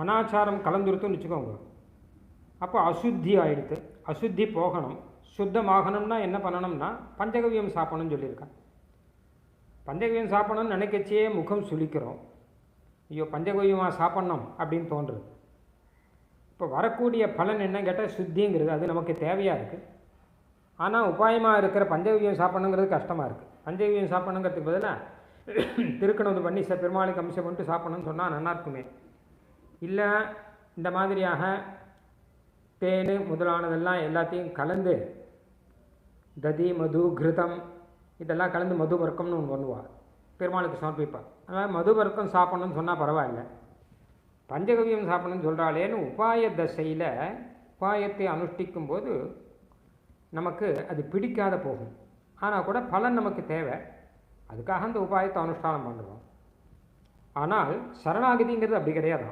அனாச்சாரம் கலந்துருத்துன்னு வச்சுக்கோங்க. அப்போ அசுத்தி ஆயிடுத்து. அசுத்தி போகணும். சுத்தமாகணும்னா என்ன பண்ணணும்னா பஞ்சகவியம் சாப்பிடணும்னு சொல்லியிருக்கான் பஞ்சகவியம் சாப்பிடணும்னு நினைக்கச்சே முகம் சுழிக்கிறோம் ஐயோ பஞ்சகவியமாக சாப்பிட்ணும் அப்படின்னு தோன்றுறது இப்போ வரக்கூடிய பலன் என்ன கேட்டால் சுத்திங்கிறது அது நமக்கு தேவையாக இருக்குது ஆனால் உபாயமாக இருக்கிற பஞ்சகவியம் சாப்பிடணுங்கிறது கஷ்டமாக இருக்குது பஞ்சகவியம் சாப்பிடணுங்கிறதுக்கு பதிலாக திருக்கணம் பண்ணி ச பெருமாளுக்கு அம்சம் பண்ணிட்டு சாப்பிடணும்னு சொன்னால் நல்லா இருக்குமே. இல்லை இந்த மாதிரியாக தேன் முதலானதெல்லாம் எல்லாத்தையும் கலந்து ததி மது கிருதம் இதெல்லாம் கலந்து மது வர்க்கம்னு ஒன்று பண்ணுவாள் பெருமாளுக்கு சமர்ப்பிப்பாள் அதனால் மது வர்க்கம் சாப்பிடணும்னு சொன்னால் பரவாயில்ல. பஞ்சகவியம் சாப்பிடணும்னு சொல்கிறாளேன்னு உபாய தசையில் உபாயத்தை அனுஷ்டிக்கும் போது நமக்கு அது பிடிக்காத போகும். ஆனால் கூட பலன் நமக்கு தேவை. அதுக்காக அந்த உபாயத்தை அனுஷ்டானம் பண்ணுறோம். ஆனால் சரணாகதிங்கிறது அப்படி கிடையாது.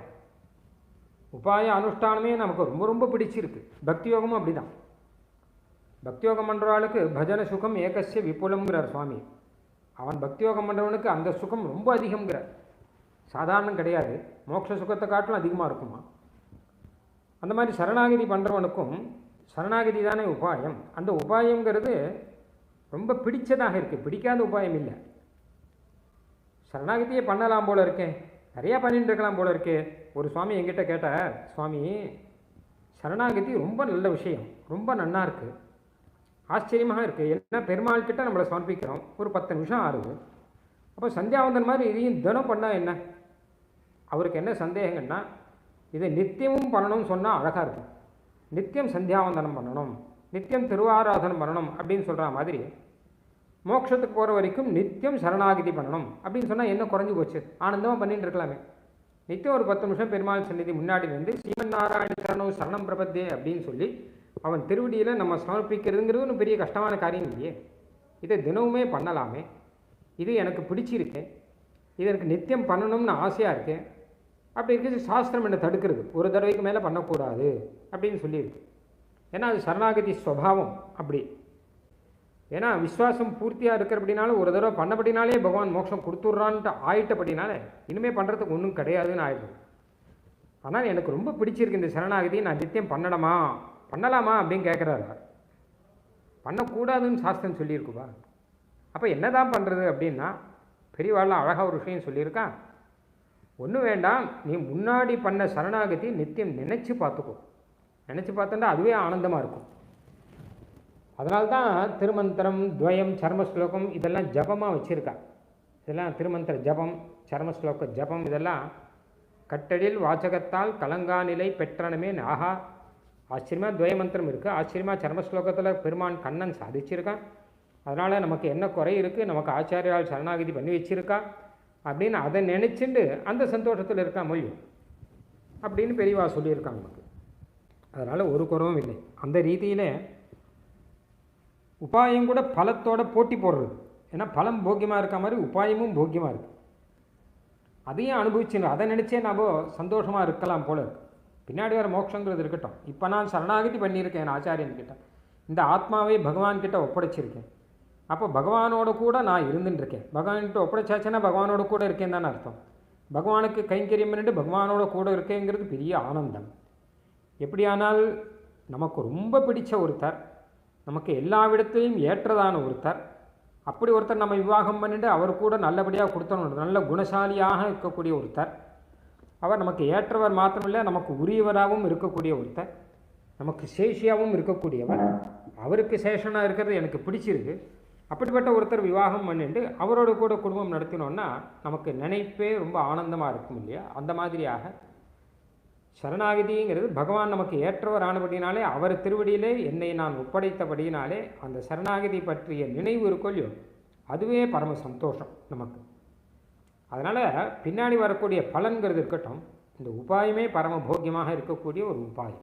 உபாய அனுஷ்டானமே நமக்கு ரொம்ப ரொம்ப பிடிச்சிருக்கு. பக்தி யோகமும் அப்படி தான் பக்தி யோகம் பண்ணுறவாளுக்கு பஜன சுகம் ஏகசிய விபுலம்ங்கிறார் சுவாமி. அவன் பக்தி யோகம் பண்ணுறவனுக்கு அந்த சுகம் ரொம்ப அதிகம்ங்கிறார். சாதாரணம் கிடையாது. மோட்ச சுகத்தை காட்டிலும் அதிகமாக இருக்குமா? அந்த மாதிரி சரணாகதி பண்ணுறவனுக்கும் சரணாகதி தானே உபாயம். அந்த உபாயங்கிறது ரொம்ப பிடிச்சதாக இருக்குது பிடிக்காத உபாயம் இல்லை. சரணாகதியே பண்ணலாம் போல இருக்கேன் நிறையா பண்ணிட்டு இருக்கலாம் போல இருக்கே. ஒரு சுவாமி என்கிட்ட கேட்டார் சுவாமி சரணாகதி ரொம்ப நல்ல விஷயம். ரொம்ப நன்னா இருக்குது ஆச்சரியமாக இருக்குது என்ன பெருமாள் கிட்ட நம்மளை சமர்ப்பிக்கிறோம். ஒரு பத்து நிமிஷம் ஆகுது அப்போ சந்தியாவந்தன் மாதிரி இதையும் தினம் பண்ணால் என்ன? அவருக்கு என்ன சந்தேகங்கன்னா இதை நித்தியமும் பண்ணணும்னு சொன்னால் அழகாக இருக்கும். நித்தியம் சந்தியாவந்தனம் பண்ணணும். நித்தியம் திருவாராதனம் பண்ணணும் அப்படின்னு சொல்கிற மாதிரி மோட்சத்துக்கு போகிற வரைக்கும் நித்தியம் சரணாகிதி பண்ணணும் அப்படின்னு சொன்னால் என்ன குறைஞ்சி போச்சு? ஆனந்தமாக பண்ணிட்டு இருக்கலாமே. நித்தியம் ஒரு பத்து நிமிஷம் பெருமாள் சந்நிதி முன்னாடி வந்து சீமன் நாராயண சரணம் சரணம் பிரபத்தே அப்படின்னு சொல்லி அவன் திருவடியில் நம்ம சமர்ப்பிக்கிறதுங்கிறது ஒன்றும் பெரிய கஷ்டமான காரியம் இல்லையே. இதை தினமுமே பண்ணலாமே. இது எனக்கு பிடிச்சிருக்கு. இது எனக்கு நித்தியம் பண்ணணும்னு ஆசையாக இருக்கேன். அப்படி இருக்கிறது சாஸ்திரம் என்னை தடுக்கிறது. ஒரு தடவைக்கு மேலே பண்ணக்கூடாது அப்படின்னு சொல்லியிருக்கு. ஏன்னா அது சரணாகதி ஸ்வபாவம் அப்படி. ஏன்னா விஸ்வாசம் பூர்த்தியாக இருக்கிறபடினால ஒரு தடவை பண்ணபடினாலே பகவான் மோட்சம் கொடுத்துட்றான்ட்டு ஆயிட்டபடினால இனிமேல் பண்ணுறதுக்கு ஒன்றும் கிடையாதுன்னு ஆயிடும் ஆனால் எனக்கு ரொம்ப பிடிச்சிருக்கு இந்த சரணாகதி நான் நித்தியம் பண்ணணுமா? பண்ணலாமா அப்படின்னு கேட்குறாரு பண்ணக்கூடாதுன்னு சாஸ்திரம் சொல்லியிருக்குப்பா அப்போ என்ன தான் பண்ணுறது அப்படின்னா பெரியவாள்லாம் அழகாக ஒரு விஷயம் சொல்லியிருக்கான். ஒன்றும் வேண்டாம் நீ முன்னாடி பண்ண சரணாகதி நித்தியம் நினச்சி பார்த்துக்கோ. நினச்சி பார்த்தோன்னா அதுவே ஆனந்தமாக இருக்கும். அதனால்தான் திருமந்திரம் துவயம் சர்ம ஸ்லோகம் இதெல்லாம் ஜபமாக வச்சுருக்கா. இதெல்லாம் திருமந்திர ஜபம் சர்ம ஸ்லோக ஜபம் இதெல்லாம் கட்டடில் வாசகத்தால் கலங்கா நிலை பெற்றனமே ஆஹா. ஆச்சரியமாக துவய மந்திரம் இருக்குது ஆச்சரியமாக சர்ம ஸ்லோகத்தில் பெருமான் கண்ணன் சாதிச்சிருக்கான் அதனால் நமக்கு என்ன குறை இருக்குது நமக்கு ஆச்சாரியால் சரணாகதி பண்ணி வச்சுருக்கா. அப்படின்னு அதை நினச்சிண்டு அந்த சந்தோஷத்தில் இருக்கா மொழி. அப்படின்னு பெரியவா சொல்லியிருக்காங்க. அதனால் ஒரு குறவும் இல்லை. அந்த ரீதியில் உபாயம் கூட பலத்தோட போட்டி போடுறது. ஏன்னா பலம் போக்கியமாக இருக்க மாதிரி உபாயமும் போக்கியமாக இருக்குது அதையும் அனுபவிச்சுன்னு அதை நினச்சே நம்ம சந்தோஷமாக இருக்கலாம் போல இருக்கு. பின்னாடி வர மோட்சங்கிறது இருக்கட்டும். இப்போ நான் சரணாகதி பண்ணியிருக்கேன் என் ஆச்சாரியன்கிட்ட. இந்த ஆத்மாவை பகவான்கிட்ட ஒப்படைச்சிருக்கேன். அப்போ பகவானோட கூட நான் இருந்துட்டுருக்கேன் பகவான்கிட்ட ஒப்படைச்சாச்சுன்னா பகவானோட கூட இருக்கேன் தானே அர்த்தம். பகவானுக்கு கைங்கரியம் பண்ணிட்டு பகவானோட கூட இருக்கேங்கிறது பெரிய ஆனந்தம். எப்படியானால் நமக்கு ரொம்ப பிடித்த ஒருத்தர் நமக்கு எல்லா விடத்திலையும் ஏற்றதான ஒருத்தர். அப்படி ஒருத்தர் நம்ம விவாகம் பண்ணிட்டு அவர் கூட நல்லபடியாக கொடுத்தணும் நல்ல குணசாலியாக இருக்கக்கூடிய ஒருத்தர். அவர் நமக்கு ஏற்றவர் மாத்திரமில்லை நமக்கு உரியவராகவும் இருக்கக்கூடிய ஒருத்தர். நமக்கு சேஷியாகவும் இருக்கக்கூடியவர். அவருக்கு சேஷனாக இருக்கிறது எனக்கு பிடிச்சிருக்கு. அப்படிப்பட்ட ஒருத்தர் விவாகம் பண்ணிட்டு அவரோட கூட குடும்பம் நடத்தினோன்னா நமக்கு நினைப்பே ரொம்ப ஆனந்தமாக இருக்கும் இல்லையா? அந்த மாதிரியாக சரணாகதிங்கிறது பகவான் நமக்கு ஏற்றவர் ஆனபடினாலே அவர் திருவடியிலே என்னை நான் ஒப்படைத்தபடியினாலே அந்த சரணாகதி பற்றிய நினைவு இருக்கோ அதுவே பரம சந்தோஷம் நமக்கு. அதனால் பின்னாடி வரக்கூடிய பலன்கிறது இருக்கட்டும் இந்த உபாயமே பரம போக்கியமாக இருக்கக்கூடிய ஒரு உபாயம்.